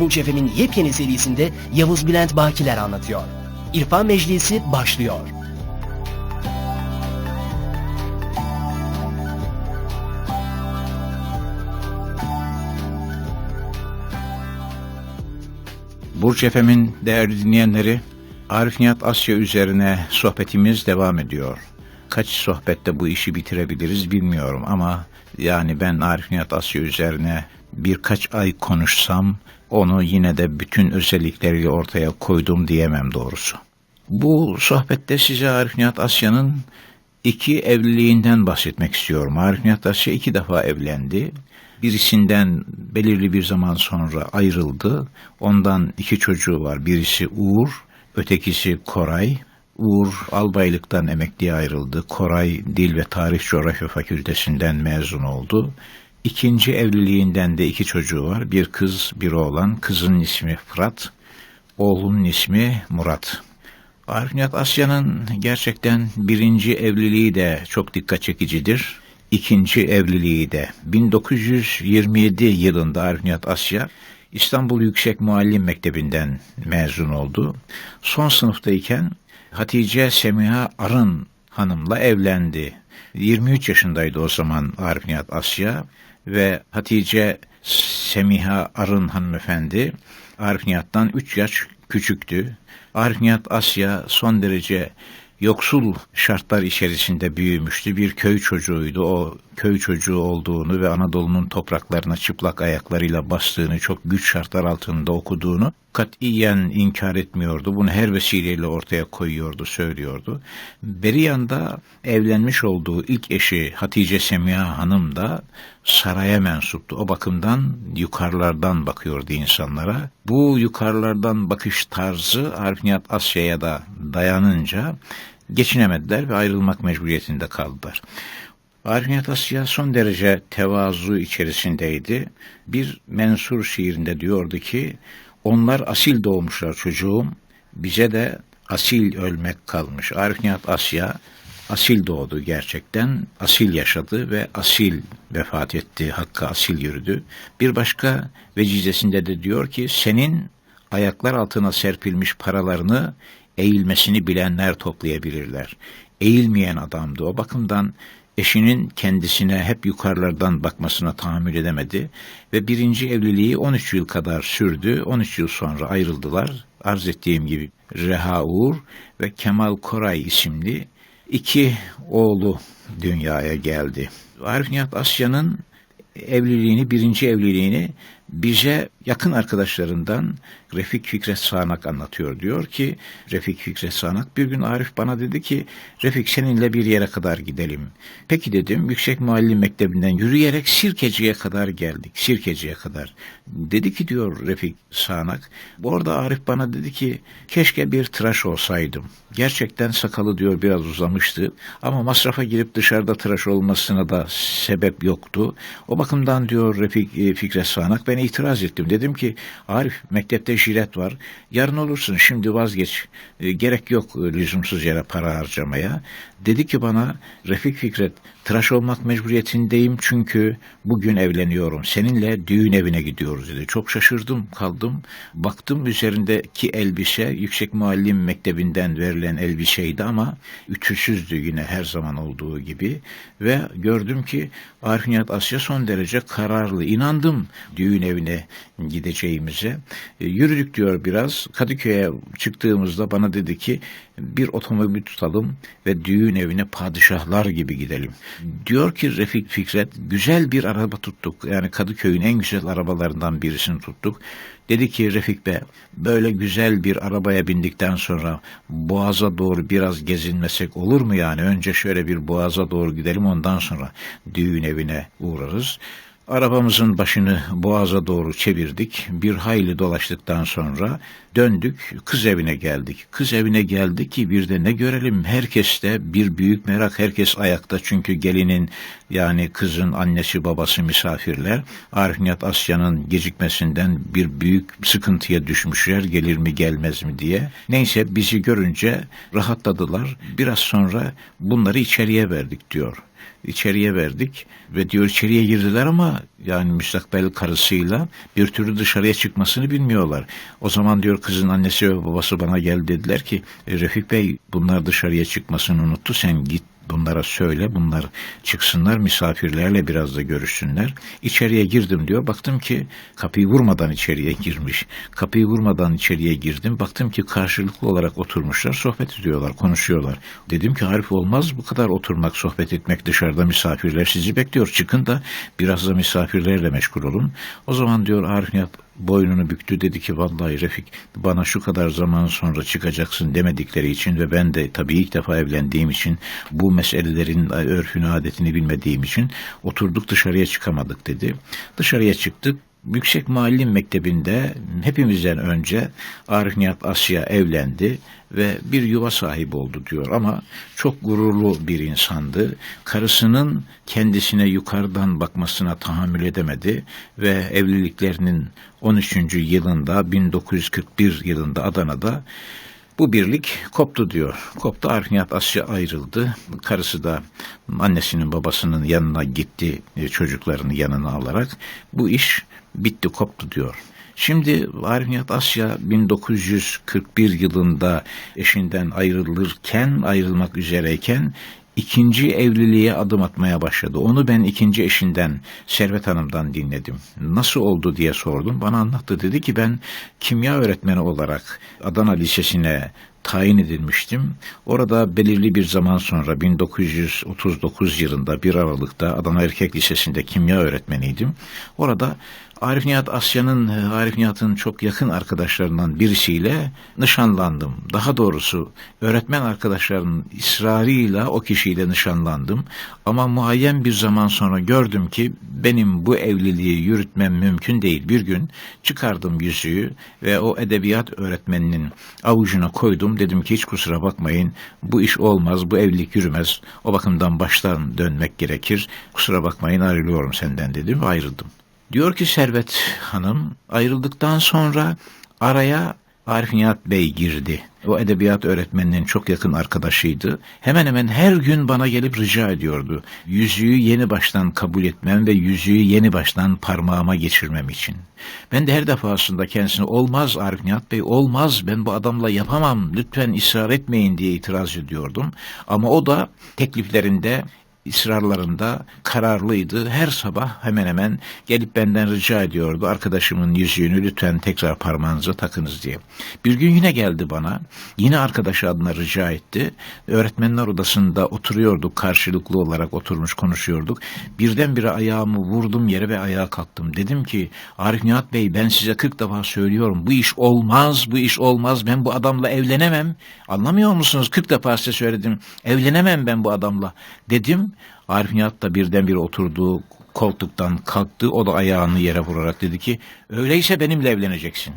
Burç Efem'in yepyeni serisinde Yavuz Bülent Bakiler anlatıyor. İrfan Meclisi başlıyor. Burç Efem'in değerli dinleyenleri, Arif Nihat Asya üzerine sohbetimiz devam ediyor. Kaç sohbette bu işi bitirebiliriz bilmiyorum ama yani ben Arif Nihat Asya üzerine birkaç ay konuşsam onu yine de bütün özellikleriyle ortaya koydum diyemem doğrusu. Bu sohbette size Arif Nihat Asya'nın iki evliliğinden bahsetmek istiyorum. Arif Nihat Asya iki defa evlendi. Birisinden belirli bir zaman sonra ayrıldı. Ondan iki çocuğu var. Birisi Uğur, ötekisi Koray. Uğur albaylıktan emekliye ayrıldı. Koray Dil ve Tarih Coğrafya Fakültesinden mezun oldu. İkinci evliliğinden de iki çocuğu var. Bir kız, bir oğlan. Kızın ismi Fırat, oğlunun ismi Murat. Arif Nihat Asya'nın gerçekten birinci evliliği de çok dikkat çekicidir. İkinci evliliği de 1927 yılında Arif Nihat Asya İstanbul Yüksek Muallim Mektebi'nden mezun oldu. Son sınıftayken Hatice Semiha Arın hanımla evlendi. 23 yaşındaydı o zaman Arif Nihat Asya ve Hatice Semiha Arın hanımefendi Arif Nihat'tan 3 yaş küçüktü. Arif Nihat Asya son derece yoksul şartlar içerisinde büyümüştü. Bir köy çocuğuydu. O köy çocuğu olduğunu ve Anadolu'nun topraklarına çıplak ayaklarıyla bastığını, çok güç şartlar altında okuduğunu katiyen inkar etmiyordu. Bunu her vesileyle ortaya koyuyordu, söylüyordu. Beri yanda evlenmiş olduğu ilk eşi Hatice Semiha Hanım da saraya mensuptu. O bakımdan yukarılardan bakıyordu insanlara. Bu yukarılardan bakış tarzı Arif Nihat Asya'ya da dayanınca geçinemediler ve ayrılmak mecburiyetinde kaldılar. Arif Nihat Asya son derece tevazu içerisindeydi. Bir mensur şiirinde diyordu ki, onlar asil doğmuşlar çocuğum, bize de asil ölmek kalmış. Arif Asya asil doğdu gerçekten, asil yaşadı ve asil vefat etti, hakka asil yürüdü. Bir başka vecizesinde de diyor ki, senin ayaklar altına serpilmiş paralarını eğilmesini bilenler toplayabilirler. Eğilmeyen adamdı. O bakımdan eşinin kendisine hep yukarılardan bakmasına tahammül edemedi ve birinci evliliği 13 yıl kadar sürdü. 13 yıl sonra ayrıldılar. Arz ettiğim gibi Reha Uğur ve Kemal Koray isimli iki oğlu dünyaya geldi. Arif Nihat Asya'nın evliliğini, birinci evliliğini bize yakın arkadaşlarından Refik Fikret Sağnak anlatıyor. Diyor ki Refik Fikret Sağnak bir gün Arif bana dedi ki Refik seninle bir yere kadar gidelim. Peki dedim Yüksek Muallim Mektebi'nden yürüyerek Sirkeci'ye kadar geldik. Sirkeci'ye kadar. Dedi ki diyor Refik Sağnak orada Arif bana dedi ki keşke bir tıraş olsaydım. Gerçekten sakalı diyor biraz uzamıştı ama masrafa girip dışarıda tıraş olmasına da sebep yoktu. O bakımdan diyor Refik e, Fikret Sağnak ben itiraz ettim. Dedim ki Arif mektepte jilet var. Yarın olursun şimdi vazgeç. E, gerek yok e, lüzumsuz yere para harcamaya. Dedi ki bana Refik Fikret tıraş olmak mecburiyetindeyim çünkü bugün evleniyorum. Seninle düğün evine gidiyoruz dedi. Çok şaşırdım kaldım. Baktım üzerindeki elbise yüksek muallim mektebinden verilen elbiseydi ama ütüsüzdü yine her zaman olduğu gibi. Ve gördüm ki Arif Nihat Asya son derece kararlı. İnandım düğün evine gideceğimize. E, yürüdük diyor biraz. Kadıköy'e çıktığımızda bana dedi ki bir otomobil tutalım ve düğün evine padişahlar gibi gidelim. Diyor ki Refik Fikret güzel bir araba tuttuk. Yani Kadıköy'ün en güzel arabalarından birisini tuttuk. Dedi ki Refik Bey böyle güzel bir arabaya bindikten sonra Boğaz'a doğru biraz gezinmesek olur mu yani? Önce şöyle bir Boğaz'a doğru gidelim ondan sonra düğün evine uğrarız. Arabamızın başını boğaza doğru çevirdik. Bir hayli dolaştıktan sonra döndük. Kız evine geldik. Kız evine geldik ki bir de ne görelim? Herkeste bir büyük merak. Herkes ayakta çünkü gelinin yani kızın annesi babası misafirler. Arif Nihat Asya'nın gecikmesinden bir büyük sıkıntıya düşmüşler. Gelir mi gelmez mi diye. Neyse bizi görünce rahatladılar. Biraz sonra bunları içeriye verdik diyor. İçeriye verdik ve diyor içeriye girdiler ama yani müstakbel karısıyla bir türlü dışarıya çıkmasını bilmiyorlar. O zaman diyor kızın annesi ve babası bana geldi dediler ki "E, Refik Bey bunlar dışarıya çıkmasını unuttu sen git bunlara söyle bunlar çıksınlar misafirlerle biraz da görüşsünler. İçeriye girdim diyor baktım ki kapıyı vurmadan içeriye girmiş. Kapıyı vurmadan içeriye girdim baktım ki karşılıklı olarak oturmuşlar sohbet ediyorlar konuşuyorlar. Dedim ki Arif olmaz bu kadar oturmak sohbet etmek dışarıda misafirler sizi bekliyor çıkın da biraz da misafirlerle meşgul olun. O zaman diyor Arif Nihat boynunu büktü dedi ki vallahi Refik bana şu kadar zaman sonra çıkacaksın demedikleri için ve ben de tabii ilk defa evlendiğim için bu meselelerin örfünü adetini bilmediğim için oturduk dışarıya çıkamadık dedi. Dışarıya çıktık Yüksek Muallim Mektebi'nde hepimizden önce Arif Nihat Asya evlendi ve bir yuva sahibi oldu diyor ama çok gururlu bir insandı. Karısının kendisine yukarıdan bakmasına tahammül edemedi ve evliliklerinin 13. yılında 1941 yılında Adana'da bu birlik koptu diyor. Koptu Arif Nihat Asya ayrıldı. Karısı da annesinin babasının yanına gitti e, çocuklarını yanına alarak. Bu iş bitti koptu diyor. Şimdi Arif Nihat Asya 1941 yılında eşinden ayrılırken ayrılmak üzereyken ikinci evliliğe adım atmaya başladı. Onu ben ikinci eşinden Servet Hanım'dan dinledim. Nasıl oldu diye sordum. Bana anlattı dedi ki ben kimya öğretmeni olarak Adana Lisesi'ne tayin edilmiştim. Orada belirli bir zaman sonra 1939 yılında 1 Aralık'ta Adana Erkek Lisesi'nde kimya öğretmeniydim. Orada Arif Nihat Asya'nın, Arif Nihat'ın çok yakın arkadaşlarından birisiyle nişanlandım. Daha doğrusu öğretmen arkadaşlarının ısrarıyla o kişiyle nişanlandım. Ama muayyen bir zaman sonra gördüm ki benim bu evliliği yürütmem mümkün değil. Bir gün çıkardım yüzüğü ve o edebiyat öğretmeninin avucuna koydum. Dedim ki hiç kusura bakmayın bu iş olmaz, bu evlilik yürümez. O bakımdan baştan dönmek gerekir. Kusura bakmayın ayrılıyorum senden dedim ayrıldım. Diyor ki Servet Hanım ayrıldıktan sonra araya Arif Nihat Bey girdi. O edebiyat öğretmeninin çok yakın arkadaşıydı. Hemen hemen her gün bana gelip rica ediyordu. Yüzüğü yeni baştan kabul etmem ve yüzüğü yeni baştan parmağıma geçirmem için. Ben de her defasında kendisine olmaz Arif Nihat Bey olmaz ben bu adamla yapamam lütfen ısrar etmeyin diye itiraz ediyordum. Ama o da tekliflerinde ısrarlarında kararlıydı. Her sabah hemen hemen gelip benden rica ediyordu. Arkadaşımın yüzüğünü lütfen tekrar parmağınıza takınız diye. Bir gün yine geldi bana. Yine arkadaşı adına rica etti. Öğretmenler odasında oturuyorduk. Karşılıklı olarak oturmuş konuşuyorduk. Birdenbire ayağımı vurdum yere ve ayağa kalktım. Dedim ki Arif Nihat Bey ben size 40 defa söylüyorum. Bu iş olmaz, bu iş olmaz. Ben bu adamla evlenemem. Anlamıyor musunuz? 40 defa size söyledim. Evlenemem ben bu adamla. Dedim Arif Nihat da birdenbire oturduğu koltuktan kalktı. O da ayağını yere vurarak dedi ki öyleyse benimle evleneceksin.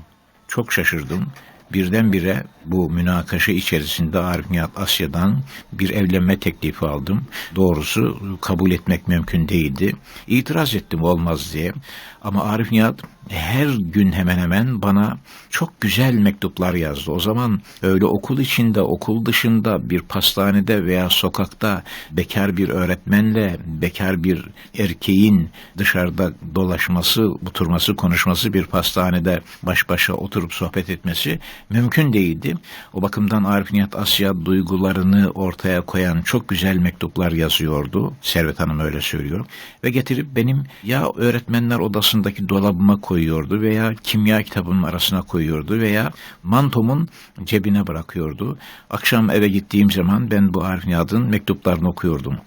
Çok şaşırdım. Birdenbire bu münakaşa içerisinde Arif Nihat Asya'dan bir evlenme teklifi aldım. Doğrusu kabul etmek mümkün değildi. İtiraz ettim olmaz diye. Ama Arif Nihat her gün hemen hemen bana çok güzel mektuplar yazdı. O zaman öyle okul içinde, okul dışında, bir pastanede veya sokakta bekar bir öğretmenle bekar bir erkeğin dışarıda dolaşması, oturması, konuşması bir pastanede baş başa oturup sohbet etmesi mümkün değildi. O bakımdan Arif Nihat Asya duygularını ortaya koyan çok güzel mektuplar yazıyordu. Servet Hanım öyle söylüyor. Ve getirip benim ya öğretmenler odasındaki dolabıma koyuyordu veya kimya kitabının arasına koyuyordu veya mantomun cebine bırakıyordu. Akşam eve gittiğim zaman ben bu Arif Nihat'ın mektuplarını okuyordum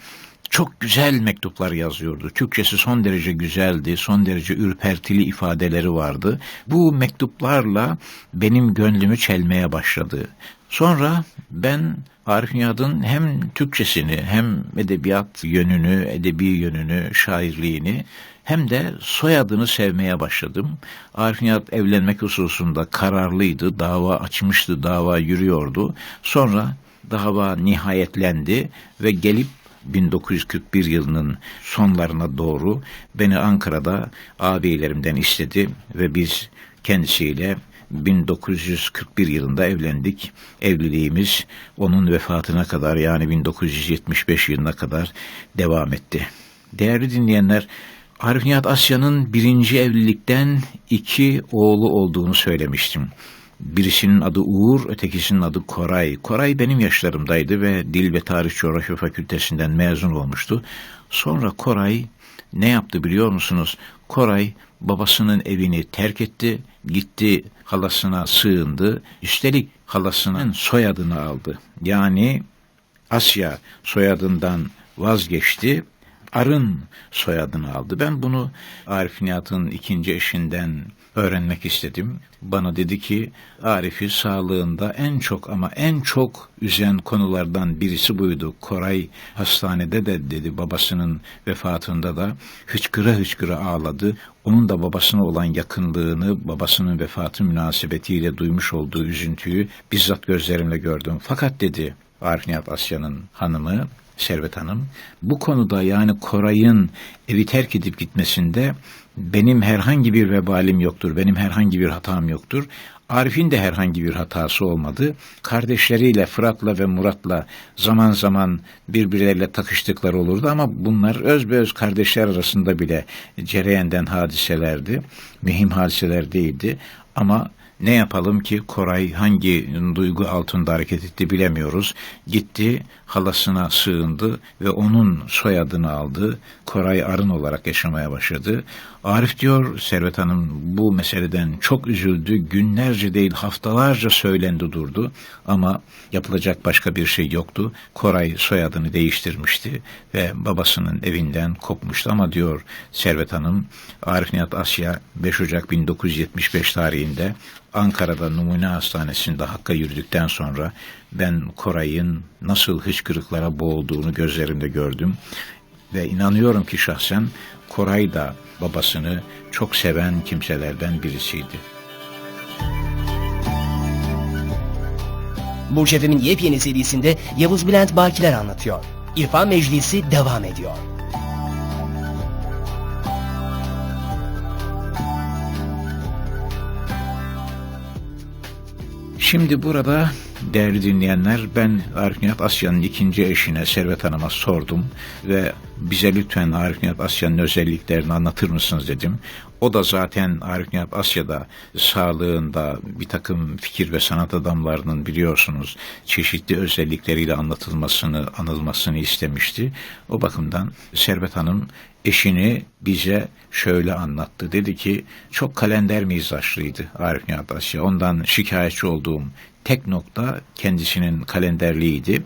çok güzel mektuplar yazıyordu. Türkçesi son derece güzeldi, son derece ürpertili ifadeleri vardı. Bu mektuplarla benim gönlümü çelmeye başladı. Sonra ben Arif Nihat'ın hem Türkçesini hem edebiyat yönünü, edebi yönünü, şairliğini hem de soyadını sevmeye başladım. Arif Nihat evlenmek hususunda kararlıydı, dava açmıştı, dava yürüyordu. Sonra dava nihayetlendi ve gelip 1941 yılının sonlarına doğru beni Ankara'da ağabeylerimden istedi ve biz kendisiyle 1941 yılında evlendik. Evliliğimiz onun vefatına kadar yani 1975 yılına kadar devam etti. Değerli dinleyenler, Arif Nihat Asya'nın birinci evlilikten iki oğlu olduğunu söylemiştim. Birisinin adı Uğur, ötekisinin adı Koray. Koray benim yaşlarımdaydı ve Dil ve Tarih Coğrafya Fakültesinden mezun olmuştu. Sonra Koray ne yaptı biliyor musunuz? Koray babasının evini terk etti, gitti halasına sığındı. Üstelik halasının soyadını aldı. Yani Asya soyadından vazgeçti Arın soyadını aldı. Ben bunu Arif Nihat'ın ikinci eşinden öğrenmek istedim. Bana dedi ki Arif'i sağlığında en çok ama en çok üzen konulardan birisi buydu. Koray hastanede de dedi babasının vefatında da hıçkıra hıçkıra ağladı. Onun da babasına olan yakınlığını, babasının vefatı münasebetiyle duymuş olduğu üzüntüyü bizzat gözlerimle gördüm. Fakat dedi Arif Nihat Asya'nın hanımı Servet Hanım. Bu konuda yani Koray'ın evi terk edip gitmesinde benim herhangi bir vebalim yoktur, benim herhangi bir hatam yoktur. Arif'in de herhangi bir hatası olmadı. Kardeşleriyle Fırat'la ve Murat'la zaman zaman birbirleriyle takıştıkları olurdu ama bunlar özbeöz kardeşler arasında bile cereyenden hadiselerdi. Mühim hadiseler değildi ama ne yapalım ki Koray hangi duygu altında hareket etti bilemiyoruz. Gitti halasına sığındı ve onun soyadını aldı. Koray Arın olarak yaşamaya başladı. Arif diyor Servet Hanım bu meseleden çok üzüldü. Günlerce değil haftalarca söylendi durdu ama yapılacak başka bir şey yoktu. Koray soyadını değiştirmişti ve babasının evinden kopmuştu ama diyor Servet Hanım Arif Nihat Asya 5 Ocak 1975 tarihinde Ankara'da Numune Hastanesi'nde Hakk'a yürüdükten sonra ben Koray'ın nasıl hıçkırıklara boğulduğunu gözlerimde gördüm. Ve inanıyorum ki şahsen Koray da babasını çok seven kimselerden birisiydi. Burç Efem'in yepyeni serisinde Yavuz Bülent Bakiler anlatıyor. İrfan Meclisi devam ediyor. Şimdi burada değerli dinleyenler ben Arif Nihat Asya'nın ikinci eşine Servet Hanım'a sordum ve bize lütfen Arif Nihat Asya'nın özelliklerini anlatır mısınız dedim. O da zaten Arif Nihat Asya'da sağlığında bir takım fikir ve sanat adamlarının biliyorsunuz çeşitli özellikleriyle anlatılmasını, anılmasını istemişti. O bakımdan Servet Hanım eşini bize şöyle anlattı. Dedi ki çok kalender mizaçlıydı Arif Nihat Asya. Ondan şikayetçi olduğum tek nokta kendisinin kalenderliğiydi.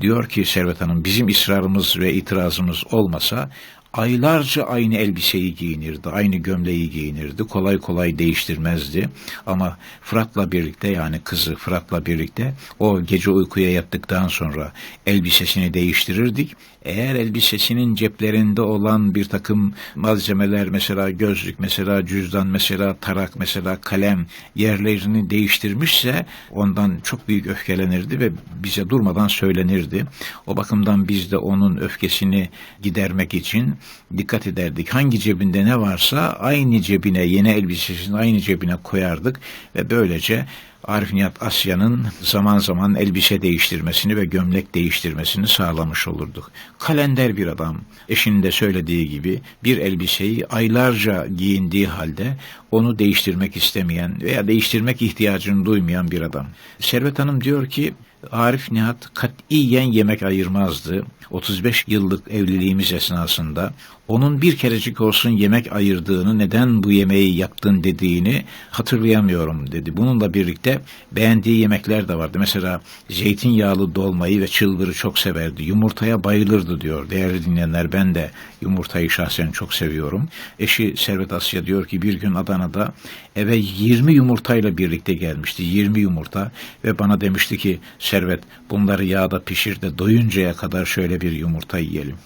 Diyor ki Servet Hanım bizim ısrarımız ve itirazımız olmasa aylarca aynı elbiseyi giyinirdi, aynı gömleği giyinirdi, kolay kolay değiştirmezdi. Ama Fırat'la birlikte yani kızı Fırat'la birlikte o gece uykuya yattıktan sonra elbisesini değiştirirdik. Eğer elbisesinin ceplerinde olan bir takım malzemeler mesela gözlük, mesela cüzdan, mesela tarak, mesela kalem yerlerini değiştirmişse ondan çok büyük öfkelenirdi ve bize durmadan söylenirdi. O bakımdan biz de onun öfkesini gidermek için dikkat ederdik. Hangi cebinde ne varsa aynı cebine, yeni elbisesini aynı cebine koyardık ve böylece Arif Nihat Asya'nın zaman zaman elbise değiştirmesini ve gömlek değiştirmesini sağlamış olurduk. Kalender bir adam, eşinin de söylediği gibi bir elbiseyi aylarca giyindiği halde onu değiştirmek istemeyen veya değiştirmek ihtiyacını duymayan bir adam. Servet Hanım diyor ki Arif Nihat katiyen yemek ayırmazdı. 35 yıllık evliliğimiz esnasında onun bir kerecik olsun yemek ayırdığını, neden bu yemeği yaktın dediğini hatırlayamıyorum dedi. Bununla birlikte beğendiği yemekler de vardı. Mesela zeytinyağlı dolmayı ve çılbırı çok severdi. Yumurtaya bayılırdı diyor. Değerli dinleyenler ben de yumurtayı şahsen çok seviyorum. Eşi Servet Asya diyor ki bir gün Adana'da eve 20 yumurtayla birlikte gelmişti. 20 yumurta ve bana demişti ki Servet bunları yağda pişir de doyuncaya kadar şöyle bir yumurta yiyelim.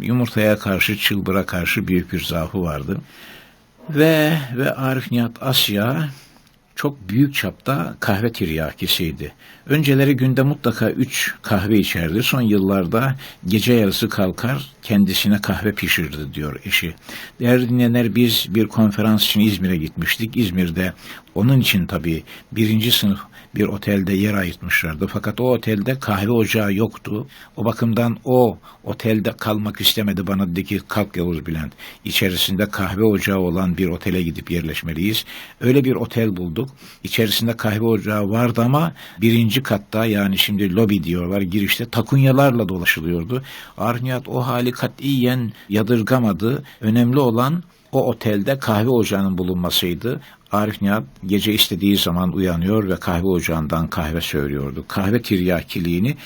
Yumurtaya karşı, çılbıra karşı büyük bir zaafı vardı. Ve ve Arif Nihat Asya çok büyük çapta kahve tiryakisiydi. Önceleri günde mutlaka üç kahve içerdi. Son yıllarda gece yarısı kalkar kendisine kahve pişirirdi diyor eşi. Değerli dinleyenler biz bir konferans için İzmir'e gitmiştik. İzmir'de onun için tabii birinci sınıf bir otelde yer ayırtmışlardı. Fakat o otelde kahve ocağı yoktu. O bakımdan o otelde kalmak istemedi. Bana dedi ki kalk Yavuz Bülent. İçerisinde kahve ocağı olan bir otele gidip yerleşmeliyiz. Öyle bir otel bulduk. İçerisinde kahve ocağı vardı ama birinci katta yani şimdi lobi diyorlar girişte takunyalarla dolaşılıyordu. Arniyat o hali katiyen yadırgamadı. Önemli olan o otelde kahve ocağının bulunmasıydı. Arif Nihat gece istediği zaman uyanıyor ve kahve ocağından kahve söylüyordu. Kahve tiryakiliğini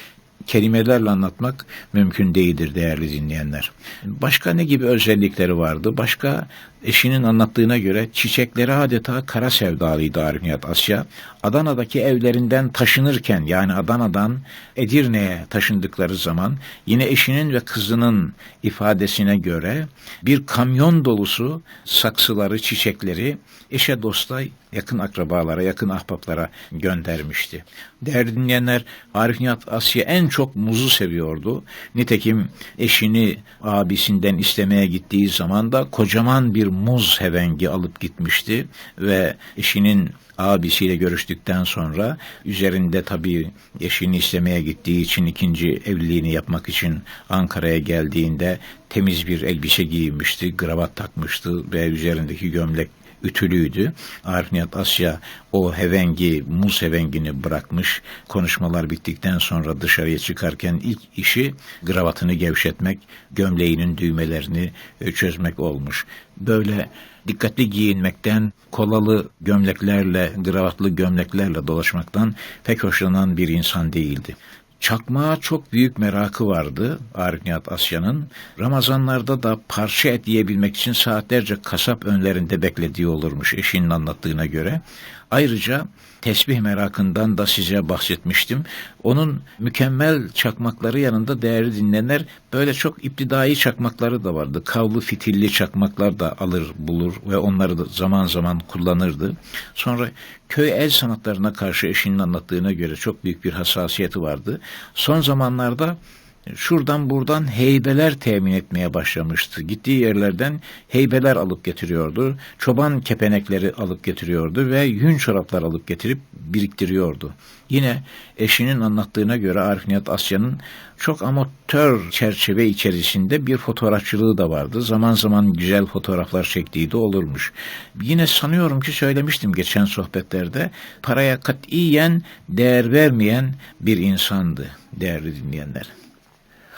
kelimelerle anlatmak mümkün değildir değerli dinleyenler. Başka ne gibi özellikleri vardı? Başka eşinin anlattığına göre çiçekleri adeta kara sevdalıydı Arif Asya. Adana'daki evlerinden taşınırken yani Adana'dan Edirne'ye taşındıkları zaman yine eşinin ve kızının ifadesine göre bir kamyon dolusu saksıları, çiçekleri eşe dosta yakın akrabalara, yakın ahbaplara göndermişti. Değerli dinleyenler, Arif Nihat Asya en çok muzu seviyordu. Nitekim eşini abisinden istemeye gittiği zaman da kocaman bir muz hevengi alıp gitmişti ve eşinin abisiyle görüştükten sonra üzerinde tabii eşini istemeye gittiği için ikinci evliliğini yapmak için Ankara'ya geldiğinde temiz bir elbise giymişti, kravat takmıştı ve üzerindeki gömlek ütülüydü. Arif Nihat Asya o hevengi, muz hevengini bırakmış. Konuşmalar bittikten sonra dışarıya çıkarken ilk işi kravatını gevşetmek, gömleğinin düğmelerini e, çözmek olmuş. Böyle dikkatli giyinmekten, kolalı gömleklerle, kravatlı gömleklerle dolaşmaktan pek hoşlanan bir insan değildi. Çakmağa çok büyük merakı vardı Arif Nihat Asya'nın. Ramazanlarda da parça et yiyebilmek için saatlerce kasap önlerinde beklediği olurmuş eşinin anlattığına göre. Ayrıca tesbih merakından da size bahsetmiştim. Onun mükemmel çakmakları yanında değerli dinleyenler böyle çok iptidai çakmakları da vardı. Kavlu fitilli çakmaklar da alır bulur ve onları da zaman zaman kullanırdı. Sonra köy el sanatlarına karşı eşinin anlattığına göre çok büyük bir hassasiyeti vardı. Son zamanlarda şuradan buradan heybeler temin etmeye başlamıştı. Gittiği yerlerden heybeler alıp getiriyordu. Çoban kepenekleri alıp getiriyordu ve yün çoraplar alıp getirip biriktiriyordu. Yine eşinin anlattığına göre Arif Nihat Asya'nın çok amatör çerçeve içerisinde bir fotoğrafçılığı da vardı. Zaman zaman güzel fotoğraflar çektiği de olurmuş. Yine sanıyorum ki söylemiştim geçen sohbetlerde paraya katiyen değer vermeyen bir insandı değerli dinleyenler.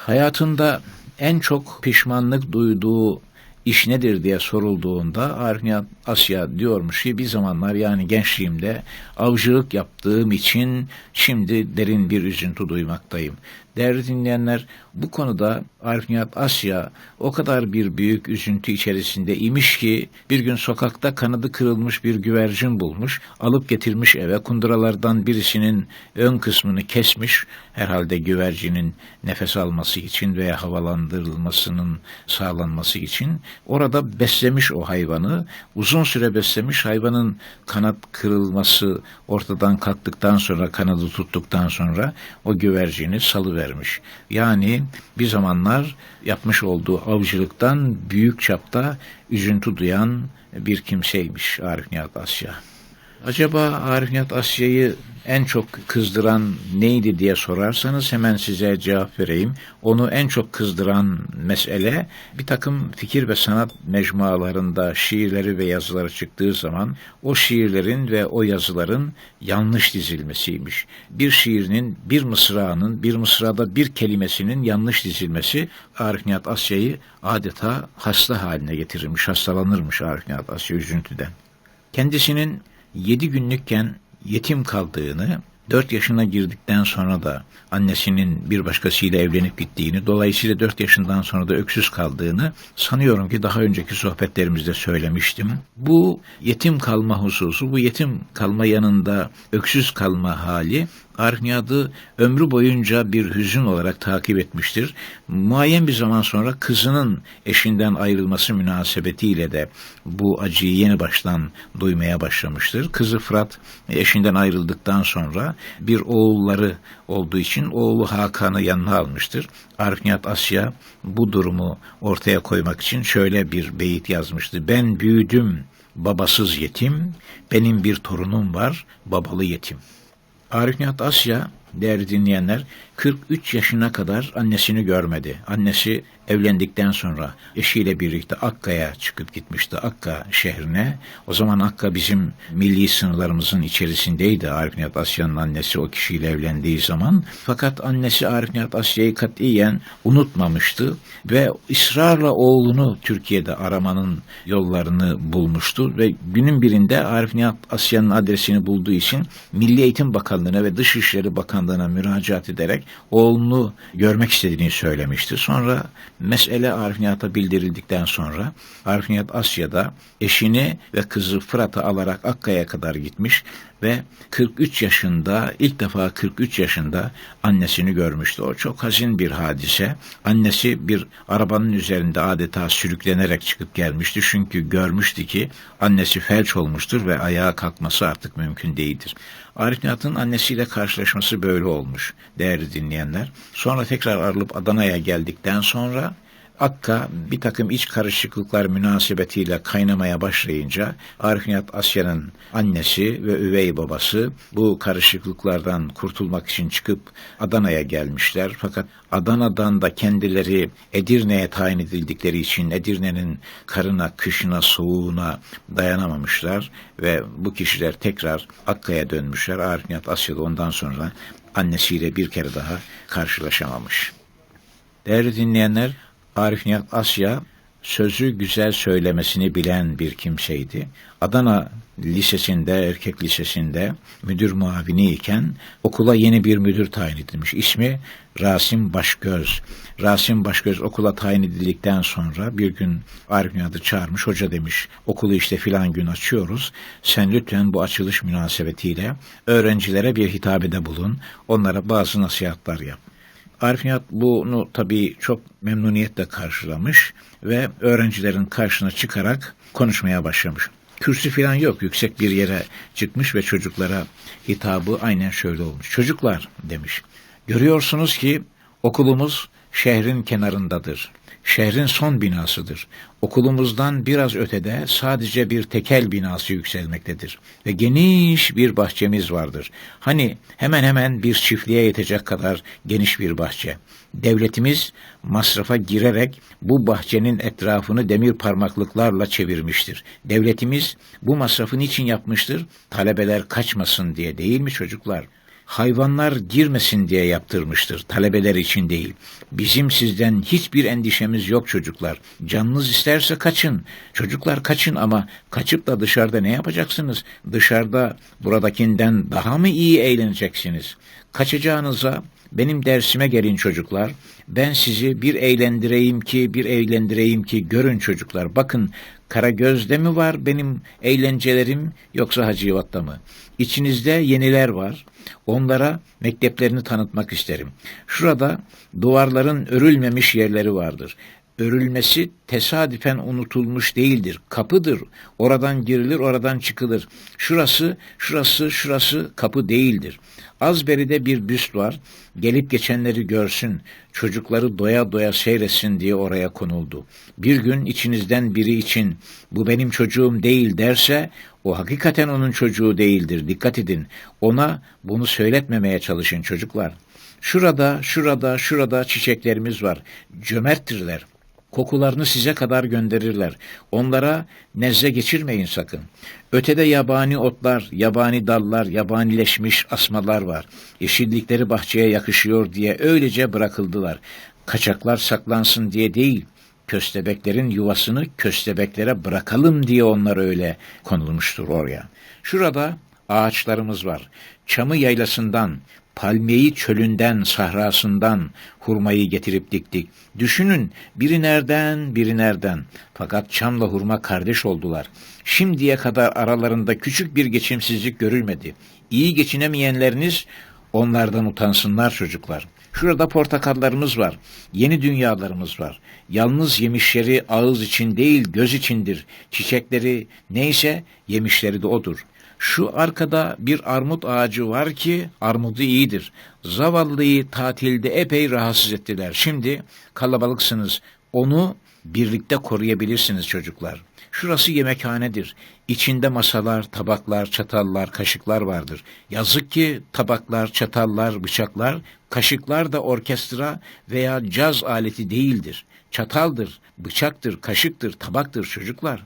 Hayatında en çok pişmanlık duyduğu iş nedir diye sorulduğunda Arif Asya diyormuş ki bir zamanlar yani gençliğimde avcılık yaptığım için şimdi derin bir üzüntü duymaktayım. Değerli dinleyenler bu konuda Arif Asya o kadar bir büyük üzüntü içerisinde imiş ki bir gün sokakta kanadı kırılmış bir güvercin bulmuş, alıp getirmiş eve kunduralardan birisinin ön kısmını kesmiş, herhalde güvercinin nefes alması için veya havalandırılmasının sağlanması için orada beslemiş o hayvanı, uzun süre beslemiş hayvanın kanat kırılması ortadan kalktıktan sonra kanadı tuttuktan sonra o güvercini salıvermiş. Yani bir zamanlar yapmış olduğu avcılıktan büyük çapta üzüntü duyan bir kimseymiş Arif Nihat Asya. Acaba Arif Nihat Asya'yı en çok kızdıran neydi diye sorarsanız hemen size cevap vereyim. Onu en çok kızdıran mesele bir takım fikir ve sanat mecmualarında şiirleri ve yazıları çıktığı zaman o şiirlerin ve o yazıların yanlış dizilmesiymiş. Bir şiirinin, bir mısranın, bir mısrada bir kelimesinin yanlış dizilmesi Arif Nihat Asya'yı adeta hasta haline getirirmiş, hastalanırmış Arif Nihat Asya üzüntüden. Kendisinin yedi günlükken yetim kaldığını, dört yaşına girdikten sonra da annesinin bir başkasıyla evlenip gittiğini, dolayısıyla dört yaşından sonra da öksüz kaldığını sanıyorum ki daha önceki sohbetlerimizde söylemiştim. Bu yetim kalma hususu, bu yetim kalma yanında öksüz kalma hali Arif Nihat'ı ömrü boyunca bir hüzün olarak takip etmiştir. Muayyen bir zaman sonra kızının eşinden ayrılması münasebetiyle de bu acıyı yeni baştan duymaya başlamıştır. Kızı Fırat eşinden ayrıldıktan sonra bir oğulları olduğu için oğlu Hakan'ı yanına almıştır. Arif Nihat Asya bu durumu ortaya koymak için şöyle bir beyit yazmıştı. Ben büyüdüm babasız yetim, benim bir torunum var babalı yetim. Arif Nihat Asya değerli dinleyenler 43 yaşına kadar annesini görmedi. Annesi evlendikten sonra eşiyle birlikte Akka'ya çıkıp gitmişti. Akka şehrine. O zaman Akka bizim milli sınırlarımızın içerisindeydi. Arif Nihat Asya'nın annesi o kişiyle evlendiği zaman. Fakat annesi Arif Nihat Asya'yı katiyen unutmamıştı ve ısrarla oğlunu Türkiye'de aramanın yollarını bulmuştu ve günün birinde Arif Nihat Asya'nın adresini bulduğu için Milli Eğitim Bakanlığı'na ve Dışişleri Bakanlığı'na müracaat ederek oğlunu görmek istediğini söylemişti. Sonra mesele Arif Nihat'a bildirildikten sonra Arif Nihat Asya'da eşini ve kızı Fırat'ı alarak Akka'ya kadar gitmiş ve 43 yaşında ilk defa 43 yaşında annesini görmüştü. O çok hazin bir hadise. Annesi bir arabanın üzerinde adeta sürüklenerek çıkıp gelmişti. Çünkü görmüştü ki annesi felç olmuştur ve ayağa kalkması artık mümkün değildir. Arif Nihat'ın annesiyle karşılaşması böyle olmuş değerli dinleyenler. Sonra tekrar ayrılıp Adana'ya geldikten sonra Akka bir takım iç karışıklıklar münasebetiyle kaynamaya başlayınca Arif Nihat Asya'nın annesi ve üvey babası bu karışıklıklardan kurtulmak için çıkıp Adana'ya gelmişler. Fakat Adana'dan da kendileri Edirne'ye tayin edildikleri için Edirne'nin karına, kışına, soğuğuna dayanamamışlar ve bu kişiler tekrar Akka'ya dönmüşler. Arif Nihat Asya'da ondan sonra annesiyle bir kere daha karşılaşamamış. Değerli dinleyenler, Arif Nihat Asya sözü güzel söylemesini bilen bir kimseydi. Adana Lisesi'nde, erkek lisesinde müdür muavini iken okula yeni bir müdür tayin edilmiş. İsmi Rasim Başgöz. Rasim Başgöz okula tayin edildikten sonra bir gün Arif Nihat'ı çağırmış. Hoca demiş okulu işte filan gün açıyoruz. Sen lütfen bu açılış münasebetiyle öğrencilere bir hitabede bulun. Onlara bazı nasihatler yap. Arif Nihat bunu tabii çok memnuniyetle karşılamış ve öğrencilerin karşısına çıkarak konuşmaya başlamış. Kürsü falan yok. Yüksek bir yere çıkmış ve çocuklara hitabı aynen şöyle olmuş. Çocuklar demiş. Görüyorsunuz ki okulumuz şehrin kenarındadır. Şehrin son binasıdır. Okulumuzdan biraz ötede sadece bir tekel binası yükselmektedir. Ve geniş bir bahçemiz vardır. Hani hemen hemen bir çiftliğe yetecek kadar geniş bir bahçe. Devletimiz masrafa girerek bu bahçenin etrafını demir parmaklıklarla çevirmiştir. Devletimiz bu masrafı niçin yapmıştır? Talebeler kaçmasın diye değil mi çocuklar? Hayvanlar girmesin diye yaptırmıştır. Talebeler için değil. Bizim sizden hiçbir endişemiz yok çocuklar. Canınız isterse kaçın. Çocuklar kaçın ama kaçıp da dışarıda ne yapacaksınız? Dışarıda buradakinden daha mı iyi eğleneceksiniz? Kaçacağınıza benim dersime gelin çocuklar. Ben sizi bir eğlendireyim ki, bir eğlendireyim ki görün çocuklar. Bakın Karagöz'de mi var benim eğlencelerim yoksa Hacivat'ta mı? İçinizde yeniler var. Onlara mekteplerini tanıtmak isterim. Şurada duvarların örülmemiş yerleri vardır. Örülmesi tesadüfen unutulmuş değildir. Kapıdır. Oradan girilir, oradan çıkılır. Şurası, şurası, şurası kapı değildir. Az beride bir büst var. Gelip geçenleri görsün, çocukları doya doya seyretsin diye oraya konuldu. Bir gün içinizden biri için bu benim çocuğum değil derse o hakikaten onun çocuğu değildir. Dikkat edin. Ona bunu söyletmemeye çalışın çocuklar. Şurada, şurada, şurada çiçeklerimiz var. Cömerttirler. Kokularını size kadar gönderirler. Onlara nezle geçirmeyin sakın. Ötede yabani otlar, yabani dallar, yabanileşmiş asmalar var. Yeşillikleri bahçeye yakışıyor diye öylece bırakıldılar. Kaçaklar saklansın diye değil, köstebeklerin yuvasını köstebeklere bırakalım diye onlar öyle konulmuştur oraya. Şurada ağaçlarımız var. Çamı yaylasından, palmiyeyi çölünden, sahrasından hurmayı getirip diktik. Düşünün biri nereden, biri nereden. Fakat çamla hurma kardeş oldular. Şimdiye kadar aralarında küçük bir geçimsizlik görülmedi. İyi geçinemeyenleriniz Onlardan utansınlar çocuklar. Şurada portakallarımız var. Yeni dünyalarımız var. Yalnız yemişleri ağız için değil göz içindir. Çiçekleri neyse yemişleri de odur. Şu arkada bir armut ağacı var ki armudu iyidir. Zavallıyı tatilde epey rahatsız ettiler. Şimdi kalabalıksınız. Onu birlikte koruyabilirsiniz çocuklar. Şurası yemekhanedir. İçinde masalar, tabaklar, çatallar, kaşıklar vardır. Yazık ki tabaklar, çatallar, bıçaklar, kaşıklar da orkestra veya caz aleti değildir. Çataldır, bıçaktır, kaşıktır, tabaktır çocuklar.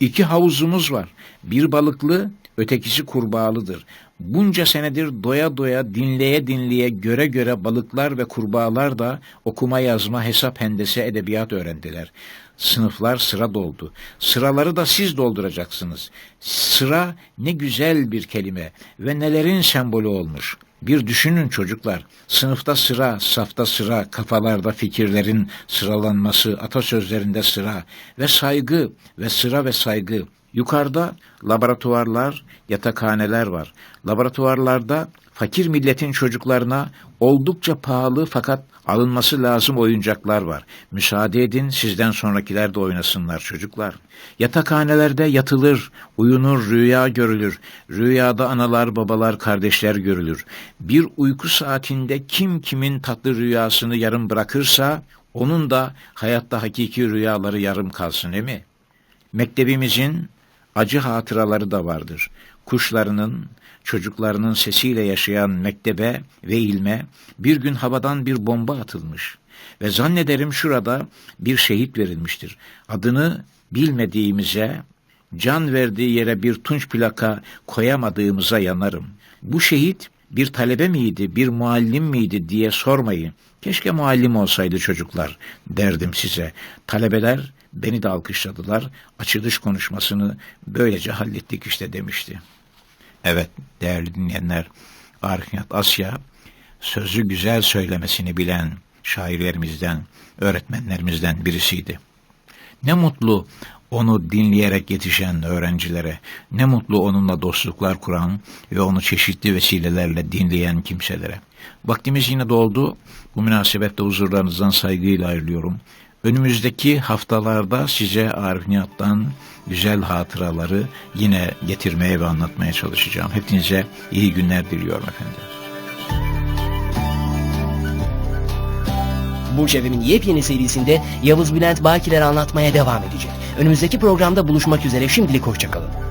İki havuzumuz var. Bir balıklı, ötekisi kurbağalıdır. Bunca senedir doya doya dinleye dinleye göre göre balıklar ve kurbağalar da okuma yazma hesap hendese edebiyat öğrendiler. Sınıflar sıra doldu. Sıraları da siz dolduracaksınız. Sıra ne güzel bir kelime ve nelerin sembolü olmuş. Bir düşünün çocuklar. Sınıfta sıra, safta sıra, kafalarda fikirlerin sıralanması, atasözlerinde sıra ve saygı ve sıra ve saygı. Yukarıda laboratuvarlar, yatakhaneler var. Laboratuvarlarda fakir milletin çocuklarına oldukça pahalı fakat alınması lazım oyuncaklar var. Müsaade edin sizden sonrakiler de oynasınlar çocuklar. Yatakhanelerde yatılır, uyunur, rüya görülür. Rüyada analar, babalar, kardeşler görülür. Bir uyku saatinde kim kimin tatlı rüyasını yarım bırakırsa onun da hayatta hakiki rüyaları yarım kalsın değil mi? Mektebimizin acı hatıraları da vardır. Kuşlarının, çocuklarının sesiyle yaşayan mektebe ve ilme bir gün havadan bir bomba atılmış ve zannederim şurada bir şehit verilmiştir. Adını bilmediğimize, can verdiği yere bir tunç plaka koyamadığımıza yanarım. Bu şehit bir talebe miydi, bir muallim miydi diye sormayın. Keşke muallim olsaydı çocuklar derdim size. Talebeler beni de alkışladılar. Açılış konuşmasını böylece hallettik işte demişti. Evet değerli dinleyenler Arif Nihat Asya sözü güzel söylemesini bilen şairlerimizden, öğretmenlerimizden birisiydi. Ne mutlu onu dinleyerek yetişen öğrencilere, ne mutlu onunla dostluklar kuran ve onu çeşitli vesilelerle dinleyen kimselere. Vaktimiz yine doldu. Bu münasebetle huzurlarınızdan saygıyla ayrılıyorum. Önümüzdeki haftalarda size Arif Nihat'tan güzel hatıraları yine getirmeye ve anlatmaya çalışacağım. Hepinize iyi günler diliyorum efendim. Burç Efem'in yepyeni serisinde Yavuz Bülent Bakiler anlatmaya devam edecek. Önümüzdeki programda buluşmak üzere şimdilik hoşçakalın.